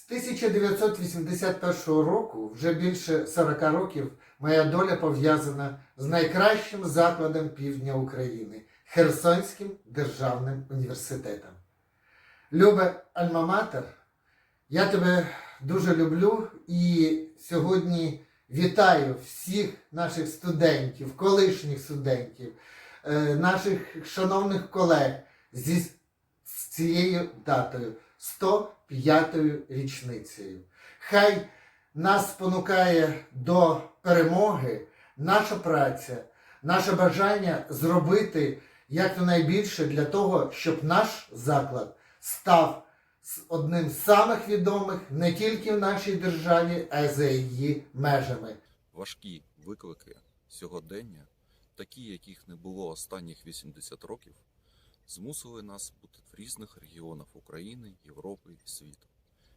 З 1981 року, вже більше 40 років, моя доля пов'язана з найкращим закладом півдня України Херсонським державним університетом. Любе Альма-Матер, я тебе дуже люблю і сьогодні вітаю всіх наших студентів, колишніх студентів, е, наших шановних колег зі цією датою 105-ю річницею. Хай нас спонукає до перемоги наша праця, наше бажання зробити якнайбільше для того, щоб наш заклад став одним з самих відомих не тільки в нашій державі, а й за її межами. Важкі виклики сьогодення, такі, яких не було останніх 80 років, змусили нас бути в різних регіонах України, Європи і світу.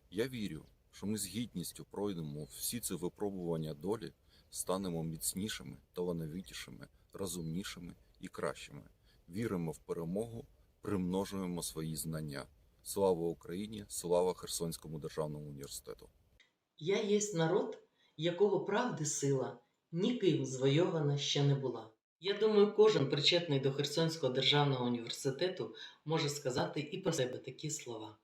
Я вірю, що ми з гідністю пройдемо всі ці випробування долі, станемо міцнішими, талановитішими, розумнішими і кращими. Віримо в перемогу, примножуємо свої знання. Слава Україні! Слава Херсонському державному університету! Я єсть народ, якого правди сила ніким звойована ще не була. Я думаю, кожен причетний до Херсонського державного університету може сказати і про себе такі слова.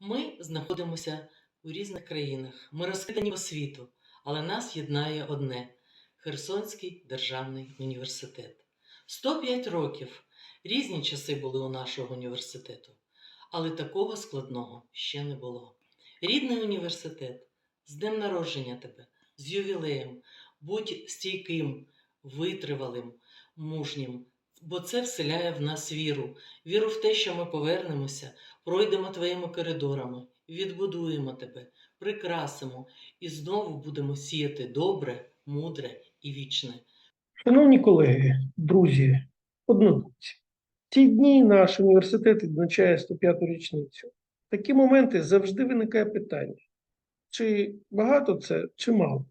Ми знаходимося у різних країнах, ми розкидані по світу, але нас єднає одне Херсонський державний університет. 105 років різні часи були у нашого університету, але такого складного ще не було. Рідний університет, з днем народження тебе, з ювілеєм, будь стійким, витривалим, мужнім, бо це вселяє в нас віру, віру в те, що ми повернемося, пройдемо твоїми коридорами, відбудуємо тебе, прикрасимо і знову будемо сіяти добре, мудре і вічне. Шановні колеги, друзі, однодумці, ці дні наш університет відзначає 105-ту річницю. В такі моменти завжди виникає питання: чи багато це, чи мало?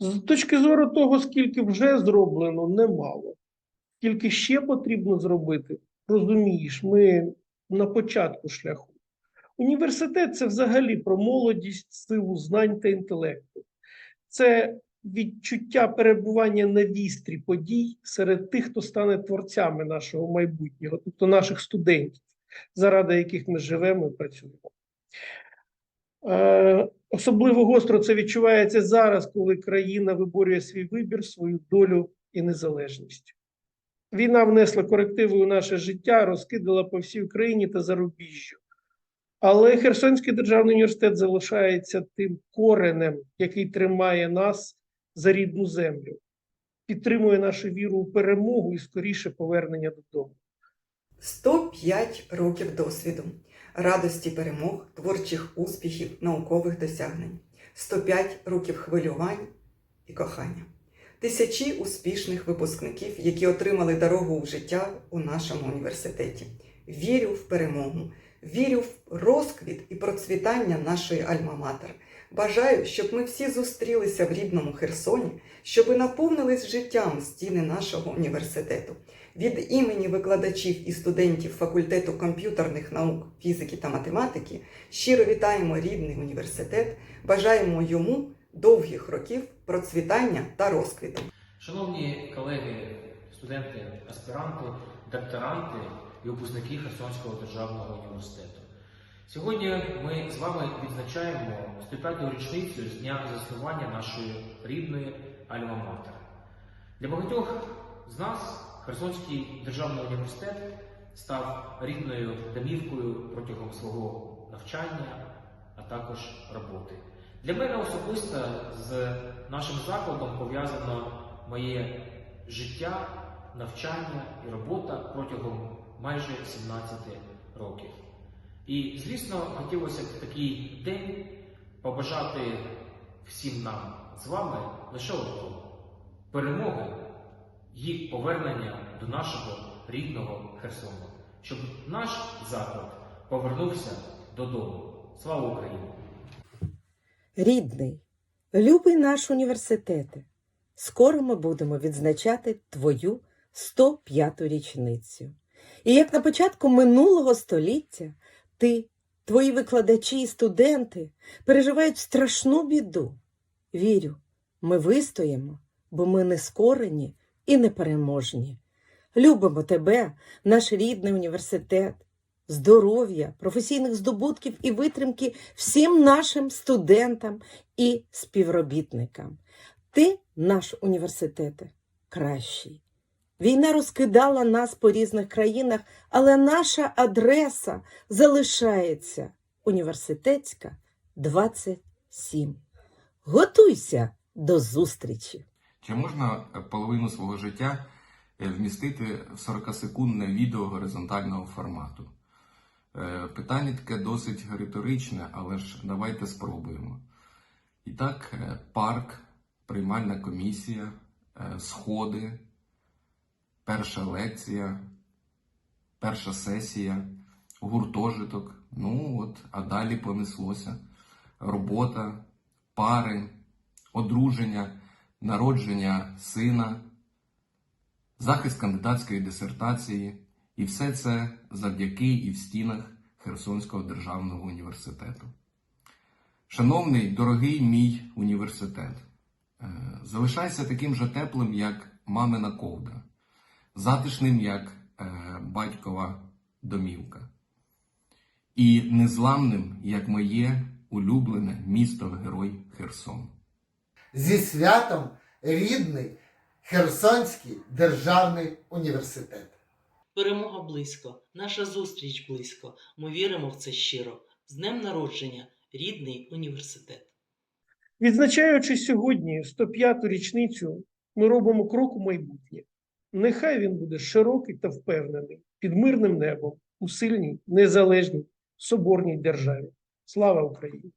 З точки зору того, скільки вже зроблено, немало. Скільки ще потрібно зробити, розумієш, ми на початку шляху. Університет це взагалі про молодість, силу знань та інтелекту. Це відчуття перебування на вістрі подій серед тих, хто стане творцями нашого майбутнього, тобто наших студентів, заради яких ми живемо і працюємо. Е, Особливо гостро це відчувається зараз, коли країна виборює свій вибір, свою долю і незалежність. Війна внесла корективи у наше життя, розкидала по всій Україні та зарубіжжю. Але Херсонський державний університет залишається тим коренем, який тримає нас за рідну землю, підтримує нашу віру у перемогу і скоріше повернення додому. 105 років досвіду, радості перемог, творчих успіхів, наукових досягнень, 105 років хвилювань і кохання, тисячі успішних випускників, які отримали дорогу в життя у нашому університеті. Вірю в перемогу, вірю в розквіт і процвітання нашої Альма-Матер. Бажаю, щоб ми всі зустрілися в рідному Херсоні, щоб наповнились життям стіни нашого університету. Від імені викладачів і студентів факультету комп'ютерних наук, фізики та математики щиро вітаємо рідний університет, бажаємо йому довгих років процвітання та розквіту. Шановні колеги, студенти, аспіранти, докторанти і випускники Херсонського державного університету. Сьогодні ми з вами відзначаємо 105-ту річницю з дня заснування нашої рідної Альма-Матер. Для багатьох з нас Херсонський державний університет став рідною домівкою протягом свого навчання, а також роботи. Для мене особисто з нашим закладом пов'язано моє життя, навчання і робота протягом майже 17 років. І, звісно, хотілося б такий день побажати всім нам з вами лише одного перемоги і повернення до нашого рідного Херсону, щоб наш заклад повернувся додому. Слава Україні! Рідний, любий наш університете, скоро ми будемо відзначати твою 105-ту річницю. І як на початку минулого століття ти твої викладачі і студенти переживають страшну біду. Вірю, ми вистоїмо, бо ми не скорені і непереможні. Любимо тебе, наш рідний університет, здоров'я, професійних здобутків і витримки всім нашим студентам і співробітникам. Ти, наш університет, кращий. Війна розкидала нас по різних країнах, але наша адреса залишається університетська 27. Готуйся до зустрічі! Чи можна е, половину свого життя е, вмістити в 40-секундне відео горизонтального формату? Е, Питання таке досить риторичне, але ж давайте спробуємо. І так, парк, приймальна комісія, сходи, перша лекція, перша сесія, гуртожиток. Ну от, а далі понеслося. Робота, пари, одруження народження сина, захист кандидатської дисертації, і все це завдяки і в стінах Херсонського державного університету. Шановний, дорогий мій університет, е, залишайся таким же теплим, як мамина ковда, затишним, як е, батькова домівка, і незламним, як моє улюблене місто-герой Херсон. Зі святом рідний Херсонський державний університет. Перемога близько, наша зустріч близько. Ми віримо в це щиро. З днем народження, рідний університет. Відзначаючи сьогодні 105-ту річницю, ми робимо крок у майбутнє. Нехай він буде широкий та впевнений під мирним небом у сильній, незалежній, соборній державі. Слава Україні!